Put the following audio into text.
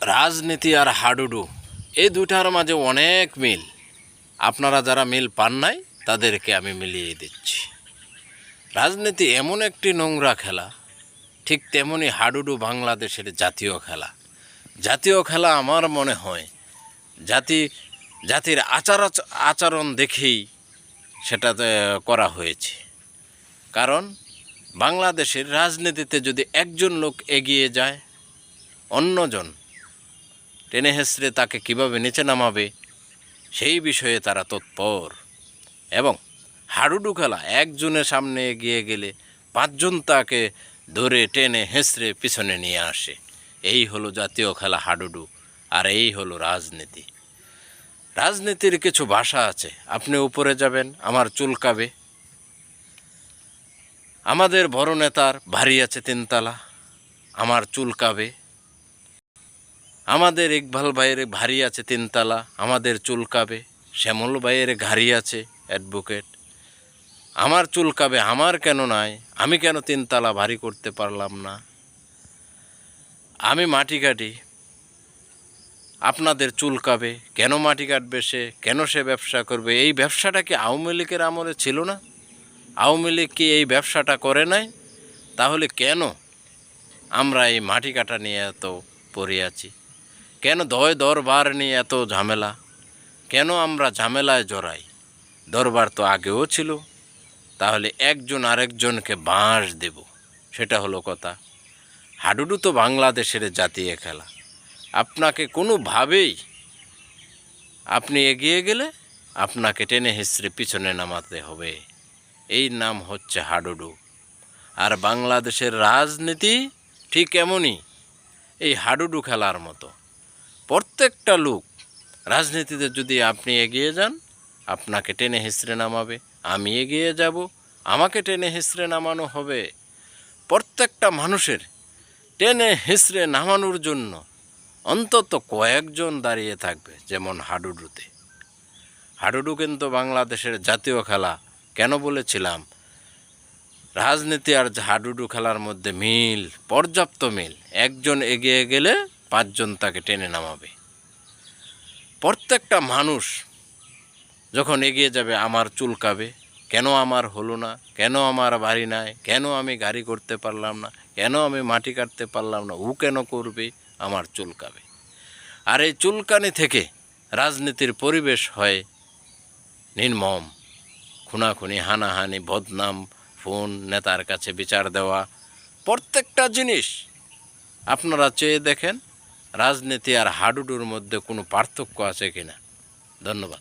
রাজনীতি আর হাডুডু এই দুটার মাঝে অনেক মিল। আপনারা যারা মিল পান নাই, তাদেরকে আমি মিলিয়ে দিচ্ছি। রাজনীতি এমন একটি নোংরা খেলা, ঠিক তেমনি হাডুডু বাংলাদেশের জাতীয় খেলা। জাতীয় খেলা আমার মনে হয়, জাতি, জাতির আচার, আচরণ দেখেই সেটাতে করা হয়েছে। কারণ বাংলাদেশের রাজনীতিতে যদি একজন লোক এগিয়ে যায়, অন্যজন টেনে হেসড়ে তাকে কীভাবে নিচে নামাবে, সেই বিষয়ে তারা তৎপর। এবং হাডুডু খেলা একজনের সামনে এগিয়ে গেলে পাঁচজন তাকে ধরে টেনে হেসড়ে পিছনে নিয়ে আসে। এই হলো জাতীয় খেলা হাডুডু, আর এই হলো রাজনীতি। রাজনীতির কিছু ভাষা আছে, আপনি উপরে যাবেন, আমার চুলকাবে আমাদের বড় নেতার ভারী আছে তিনতলা, আমার চুলকাবে আমাদের ইকবাল ভাইয়ের ভারী আছে তিনতলা, আমাদের চুলকাবে। শ্যামল ভাইয়ের ঘাড়ি আছে অ্যাডভোকেট আমার চুলকাবে, আমার কেন নাই? আমি কেন তিনতলা ভারী করতে পারলাম না? আমি মাটি কাটি। আপনাদের চুলকাবে, কেন মাটি কাটবে সে? কেন সে ব্যবসা করবে? এই ব্যবসাটা কি আওয়ামী লীগের আমলে ছিল না? আওয়ামী লীগ কি এই ব্যবসাটা করে নাই? তাহলে কেন আমরা এই মাটি কাটা নিয়ে এত পড়ে আছি? কেন দয় দরবার নিয়ে এত ঝামেলা? কেন আমরা ঝামেলায় জড়াই? দরবার তো আগেও ছিল। তাহলে একজন আরেকজনকে বাঁশ দেব, সেটা হলো কথা। হাডুডু তো বাংলাদেশের জাতীয় খেলা। আপনাকে কোনোভাবেই আপনি এগিয়ে গেলে আপনাকে টেনে হিসড়ে পিছনে নামাতে হবে। এই নাম হচ্ছে হাডুডু। আর বাংলাদেশের রাজনীতি ঠিক এমনই, এই হাডুডু খেলার মতো। প্রত্যেকটা লোক রাজনীতিতে যদি আপনি এগিয়ে যান, আপনাকে টেনে হিসড়ে নামাবে। আমি এগিয়ে যাব, আমাকে টেনে হিসড়ে নামানো হবে। প্রত্যেকটা মানুষের টেনে হিসড়ে নামানোর জন্য অন্তত কয়েকজন দাঁড়িয়ে থাকবে, যেমন হাডুডুতে। হাডুডু কিন্তু বাংলাদেশের জাতীয় খেলা। কেন বলেছিলাম? রাজনীতি আর হাডুডু খেলার মধ্যে মিল, পর্যাপ্ত মিল। একজন এগিয়ে গেলে পাঁচজন তাকে টেনে নামাবে। প্রত্যেকটা মানুষ যখন এগিয়ে যাবে, আমার চুলকাবে কেন আমার হলো না, কেন আমার বাড়ি নাই, কেন আমি গাড়ি করতে পারলাম না, কেন আমি মাটি কাটতে পারলাম না, ও কেন করবে, আমার চুলকাবে আর এই চুলকানি থেকে রাজনীতির পরিবেশ হয় নির্মম, খুনাখুনি, হানাহানি, বদনাম, ফোন, নেতার কাছে বিচার দেওয়া। প্রত্যেকটা জিনিস আপনারা চেয়ে দেখেন রাজনীতি আর হাডুডুর মধ্যে কোনো পার্থক্য আছে কিনা? ধন্যবাদ।